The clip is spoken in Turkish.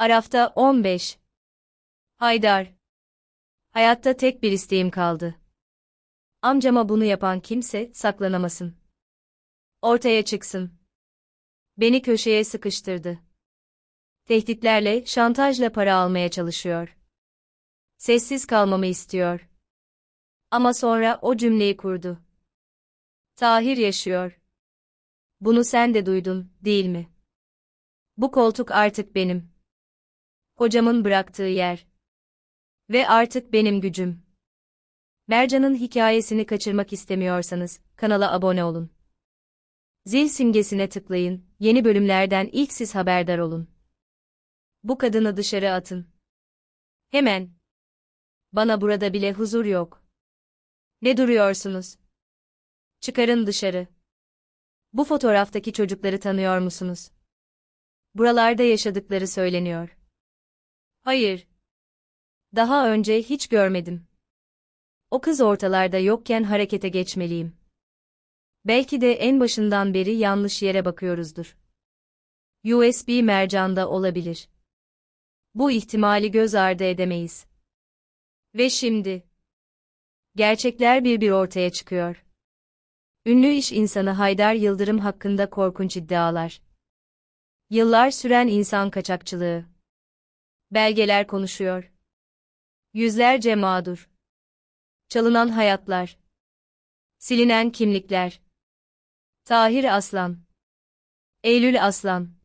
Arafta 15. Haydar. Hayatta tek bir isteğim kaldı. Amcama bunu yapan kimse saklanamasın. Ortaya çıksın. Beni köşeye sıkıştırdı. Tehditlerle, şantajla para almaya çalışıyor. Sessiz kalmamı istiyor. Ama sonra o cümleyi kurdu. Tahir yaşıyor. Bunu sen de duydun, değil mi? Bu koltuk artık benim. Hocamın bıraktığı yer. Ve artık benim gücüm. Mercan'ın hikayesini kaçırmak istemiyorsanız kanala abone olun. Zil simgesine tıklayın, yeni bölümlerden ilk siz haberdar olun. Bu kadını dışarı atın. Hemen. Bana burada bile huzur yok. Ne duruyorsunuz? Çıkarın dışarı. Bu fotoğraftaki çocukları tanıyor musunuz? Buralarda yaşadıkları söyleniyor. Hayır. Daha önce hiç görmedim. O kız ortalarda yokken harekete geçmeliyim. Belki de en başından beri yanlış yere bakıyoruzdur. USB mercanda olabilir. Bu ihtimali göz ardı edemeyiz. Ve şimdi gerçekler bir bir ortaya çıkıyor. Ünlü iş insanı Haydar Yıldırım hakkında korkunç iddialar. Yıllar süren insan kaçakçılığı. Belgeler konuşuyor. Yüzlerce mağdur. Çalınan hayatlar. Silinen kimlikler. Tahir Aslan. Eylül Aslan.